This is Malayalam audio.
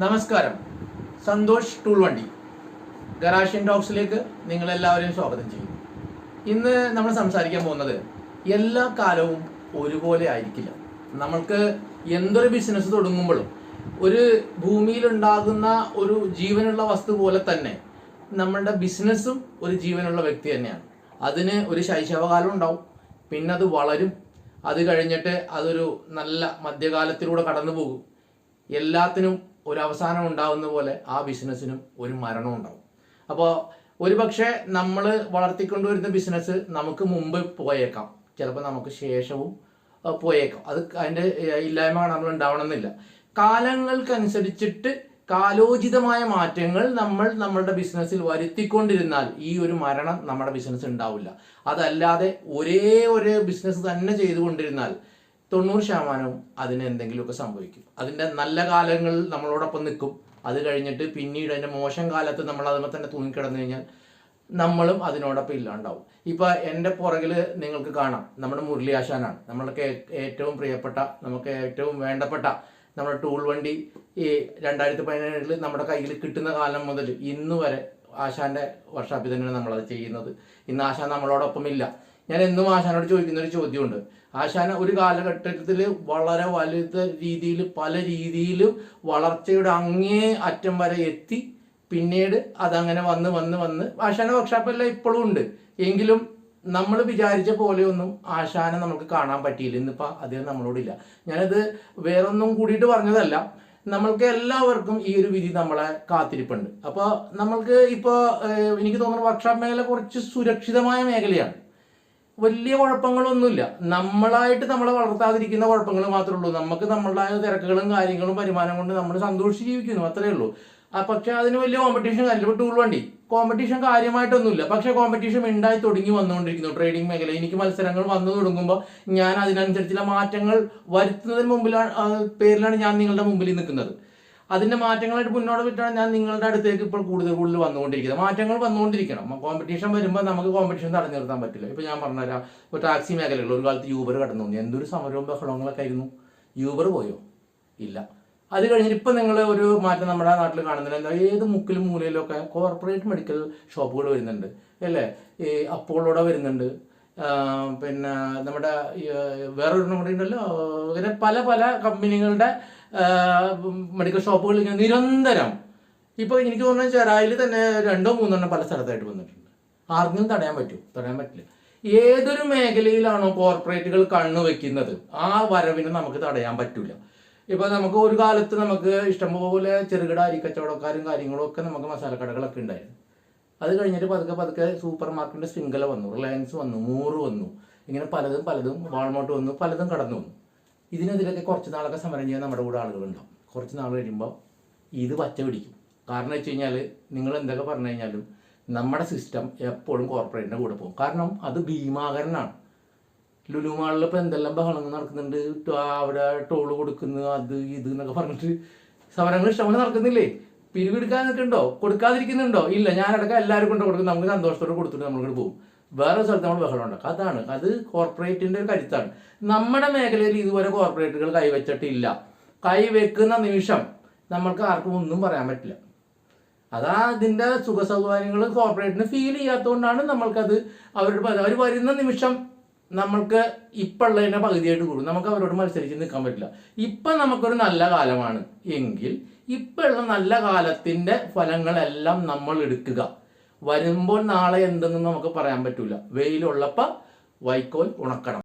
നമസ്കാരം. സന്തോഷ് ടൂൾ വണ്ടി. ഗറാഷ്യൻ ടോക്സിലേക്ക് നിങ്ങളെല്ലാവരെയും സ്വാഗതം ചെയ്യുന്നു. ഇന്ന് നമ്മൾ സംസാരിക്കാൻ പോകുന്നത് എല്ലാ കാലവും ഒരുപോലെ ആയിരിക്കില്ല. നമ്മൾക്ക് എന്തൊരു ബിസിനസ് തുടങ്ങുമ്പോഴും ഒരു ഭൂമിയിൽ ഉണ്ടാകുന്ന ഒരു ജീവനുള്ള വസ്തു പോലെ തന്നെ നമ്മളുടെ ബിസിനസ്സും ഒരു ജീവനുള്ള വ്യക്തി തന്നെയാണ്. അതിന് ഒരു ശൈശവകാലം ഉണ്ടാവും. പിന്നെ അത് വളരും. അത് കഴിഞ്ഞിട്ട് അതൊരു നല്ല മധ്യകാലത്തിലൂടെ കടന്നു പോകും എല്ലാത്തിനും ഒരു അവസാനം ഉണ്ടാവുന്ന പോലെ ആ ബിസിനസ്സിനും ഒരു മരണം ഉണ്ടാവും. അപ്പോൾ ഒരു പക്ഷേ നമ്മൾ വളർത്തിക്കൊണ്ടുവരുന്ന ബിസിനസ് നമുക്ക് മുമ്പ് പോയേക്കാം. ചിലപ്പോൾ നമുക്ക് ശേഷവും പോയേക്കാം. അത് അതിന്റെ ഇല്ലായ്മ നമ്മൾ ഉണ്ടാവണമെന്നില്ല. കാലങ്ങൾക്കനുസരിച്ചിട്ട് കാലോചിതമായ മാറ്റങ്ങൾ നമ്മൾ നമ്മളുടെ ബിസിനസ്സിൽ വരുത്തിക്കൊണ്ടിരുന്നാൽ ഈ ഒരു മരണം നമ്മുടെ ബിസിനസ് ഉണ്ടാവില്ല. അതല്ലാതെ ഒരേ ഒരു ബിസിനസ് തന്നെ ചെയ്തുകൊണ്ടിരുന്നാൽ തൊണ്ണൂറ് ശതമാനവും അതിന് എന്തെങ്കിലുമൊക്കെ സംഭവിക്കും. അതിന്റെ നല്ല കാലങ്ങളിൽ നമ്മളോടൊപ്പം നിൽക്കും. അത് കഴിഞ്ഞിട്ട് പിന്നീട് അതിന്റെ മോശം കാലത്ത് നമ്മൾ അതുമ്പോൾ തന്നെ തൂങ്ങിക്കിടന്നു കഴിഞ്ഞാൽ നമ്മളും അതിനോടൊപ്പം ഇല്ലാണ്ടാവും. ഇപ്പൊ എന്റെ പുറകിൽ നിങ്ങൾക്ക് കാണാം. നമ്മുടെ മുരളി ആശാനാണ് നമ്മൾക്ക് ഏറ്റവും പ്രിയപ്പെട്ട നമുക്ക് ഏറ്റവും വേണ്ടപ്പെട്ട നമ്മുടെ ടൂൾ വണ്ടി ഈ രണ്ടായിരത്തി പതിനേഴിൽ നമ്മുടെ കയ്യിൽ കിട്ടുന്ന കാലം മുതൽ ഇന്ന് വരെ ആശാന്റെ വർഷാപ്പിൽ തന്നെയാണ് നമ്മളത് ചെയ്യുന്നത്. ഇന്ന് ആശാൻ നമ്മളോടൊപ്പം ഇല്ല. ഞാൻ എന്നും ആശാനോട് ചോദിക്കുന്ന ഒരു ചോദ്യമുണ്ട്. ആശാന ഒരു കാലഘട്ടത്തിൽ വളരെ വലുത രീതിയിൽ പല രീതിയിലും വളർച്ചയുടെ അങ്ങേ അറ്റം വരെ എത്തി. പിന്നീട് അതങ്ങനെ വന്ന് വന്ന് വന്ന്. ആശാന വർക്ക്ഷോപ്പെല്ലാം ഇപ്പോഴും ഉണ്ട്. എങ്കിലും നമ്മൾ വിചാരിച്ച പോലെയൊന്നും ആശാനെ നമുക്ക് കാണാൻ പറ്റിയില്ല. ഇന്നിപ്പോൾ അദ്ദേഹം നമ്മളോടില്ല. ഞാനത് വേറൊന്നും കൂടിയിട്ട് പറഞ്ഞതല്ല. നമ്മൾക്ക് എല്ലാവർക്കും ഈ ഒരു വിധി നമ്മളെ കാത്തിരിപ്പുണ്ട്. അപ്പോൾ നമ്മൾക്ക് ഇപ്പോൾ എനിക്ക് തോന്നുന്നു വർക്ക്ഷോപ്പ് മേഖല കുറച്ച് സുരക്ഷിതമായ മേഖലയാണ്. വലിയ കുഴപ്പങ്ങളൊന്നുമില്ല. നമ്മളായിട്ട് നമ്മളെ വളർത്താതിരിക്കുന്ന കുഴപ്പങ്ങൾ മാത്രമേ ഉള്ളൂ. നമുക്ക് നമ്മളായ തിരക്കുകളും കാര്യങ്ങളും വരുമാനം കൊണ്ട് നമ്മൾ സന്തോഷിച്ച് ജീവിക്കുന്നു അത്രേ ഉള്ളൂ. പക്ഷെ അതിന് വലിയ കോമ്പറ്റീഷൻ കാര്യമില്ല. ടൂൾ വണ്ടി. കോമ്പറ്റീഷൻ കാര്യമായിട്ടൊന്നുമില്ല. പക്ഷെ കോമ്പറ്റീഷൻ ഉണ്ടായി തുടങ്ങി വന്നുകൊണ്ടിരിക്കുന്നു. ട്രേഡിംഗ് മേഖല എനിക്ക് മത്സരങ്ങൾ വന്നു തുടങ്ങുമ്പോൾ ഞാൻ അതിനനുസരിച്ചുള്ള മാറ്റങ്ങൾ വരുത്തുന്നതിന് മുമ്പിലാണ് പേരിലാണ് ഞാൻ നിങ്ങളുടെ മുമ്പിൽ നിൽക്കുന്നത്. അതിന്റെ മാറ്റങ്ങളായിട്ട് മുന്നോട്ട് വിട്ടാണ് ഞാൻ നിങ്ങളുടെ അടുത്തേക്ക് ഇപ്പോൾ കൂടുതൽ കൂടുതൽ വന്നുകൊണ്ടിരിക്കുന്നത്. മാറ്റങ്ങൾ വന്നുകൊണ്ടിരിക്കണം. കോമ്പറ്റീഷൻ വരുമ്പോൾ നമുക്ക് കോമ്പറ്റീഷൻ തടഞ്ഞു നിർത്താൻ പറ്റില്ല. ഇപ്പൊ ഞാൻ പറഞ്ഞുതരാം. ഇപ്പോൾ ടാക്സി മേഖലകൾ ഒരു കാലത്ത് യൂബർ കടന്നു. എന്തൊരു സമരവും ബഹളങ്ങളൊക്കെ ആയിരുന്നു. യൂബർ പോയോ? ഇല്ല. അത് കഴിഞ്ഞിട്ട് ഇപ്പം നിങ്ങൾ ഒരു മാറ്റം നമ്മുടെ നാട്ടിൽ കാണുന്നില്ല. എന്താ ഏത് മുക്കിലും മൂലയിലൊക്കെ കോർപ്പറേറ്റ് മെഡിക്കൽ ഷോപ്പുകൾ വരുന്നുണ്ട്. അല്ലേ? ഈ അപ്പോളോടെ വരുന്നുണ്ട്. പിന്നെ നമ്മുടെ വേറൊരു കൂടി ഉണ്ടല്ലോ. ഇങ്ങനെ പല പല കമ്പനികളുടെ മെഡിക്കൽ ഷോപ്പുകൾ ഇങ്ങനെ നിരന്തരം. ഇപ്പോൾ എനിക്ക് തോന്നുന്നത് ചെറായിൽ തന്നെ രണ്ടോ മൂന്നെണ്ണം പല സ്ഥലത്തായിട്ട് വന്നിട്ടുണ്ട്. ആർക്കും തടയാൻ പറ്റും. തടയാൻ പറ്റില്ല. ഏതൊരു മേഖലയിലാണോ കോർപ്പറേറ്റുകൾ കണ്ണുവെക്കുന്നത് ആ വരവിനെ നമുക്ക് തടയാൻ പറ്റില്ല ഇപ്പൊ നമുക്ക് ഒരു കാലത്ത് നമുക്ക് ഇഷ്ടംപോലെ ചെറുകിട അരിക്കച്ചവടക്കാരും കാര്യങ്ങളും ഒക്കെ നമുക്ക് മസാലക്കടകളൊക്കെ ഉണ്ടായിരുന്നു. അത് കഴിഞ്ഞിട്ട് പതുക്കെ പതുക്കെ സൂപ്പർ മാർക്കറ്റിന്റെ ശൃംഖല വന്നു. റിലയൻസ് വന്നു മൂറ് വന്നു. ഇങ്ങനെ പലതും പലതും വാൾമോട്ട് വന്നു പലതും കടന്നു വന്നു. ഇതിനെതിരൊക്കെ കുറച്ച് നാളൊക്കെ സമരം ചെയ്യാൻ നമ്മുടെ കൂടെ ആളുകളുണ്ടാവും. കുറച്ച് നാൾ കഴിയുമ്പോൾ ഇത് പച്ച പിടിക്കും. കാരണം വെച്ച് കഴിഞ്ഞാൽ നിങ്ങൾ എന്തൊക്കെ പറഞ്ഞു കഴിഞ്ഞാലും നമ്മുടെ സിസ്റ്റം എപ്പോഴും കോർപ്പറേറ്റിന്റെ കൂടെ പോകും. കാരണം അത് ഭീമാകരനാണ്. ലുലു മാളിൽ ഇപ്പോൾ എന്തെല്ലാം ബഹളങ്ങൾ നടക്കുന്നുണ്ട്? അവിടെ ടോൾ കൊടുക്കുന്നു അത് ഇത് എന്നൊക്കെ പറഞ്ഞിട്ട് സമരങ്ങൾ ഇഷ്ടംപോലെ നടക്കുന്നില്ലേ? പിരിവെടുക്കാൻ നിൽക്കുന്നുണ്ടോ? കൊടുക്കാതിരിക്കുന്നുണ്ടോ? ഇല്ല ഞാനടക്കം എല്ലാവരും കൊണ്ട് കൊടുക്കും. നമുക്ക് സന്തോഷത്തോടെ കൊടുത്തിട്ട് നമ്മളിങ്ങോട്ട് പോകും. വേറെ സ്ഥലത്ത് നമ്മൾ ബഹളം ഉണ്ടാക്കുക അതാണ്. അത് കോർപ്പറേറ്റിന്റെ ഒരു കരുത്താണ്. നമ്മുടെ മേഖലയിൽ ഇതുവരെ കോർപ്പറേറ്റുകൾ കൈവച്ചിട്ടില്ല. കൈവെക്കുന്ന നിമിഷം നമ്മൾക്ക് ആർക്കും ഒന്നും പറയാൻ പറ്റില്ല. അതാ അതിന്റെ സുഖ സൗകര്യങ്ങൾ കോർപ്പറേറ്റിന് ഫീൽ ചെയ്യാത്തതുകൊണ്ടാണ് നമ്മൾക്കത് അവരുടെ അവർ വരുന്ന നിമിഷം നമ്മൾക്ക് ഇപ്പം ഉള്ളതിന്റെ പകുതിയായിട്ട് കൂടും. നമുക്ക് അവരോട് മത്സരിച്ച് നിൽക്കാൻ പറ്റില്ല. ഇപ്പം നമുക്കൊരു നല്ല കാലമാണ്. എങ്കിൽ ഇപ്പോഴുള്ള നല്ല കാലത്തിന്റെ ഫലങ്ങളെല്ലാം നമ്മൾ എടുക്കുക. വരുമ്പോൾ നാളെ എന്തെന്ന് നമുക്ക് പറയാൻ പറ്റില്ല വെയിലുള്ളപ്പോൾ വൈക്കോൽ ഉണക്കണം.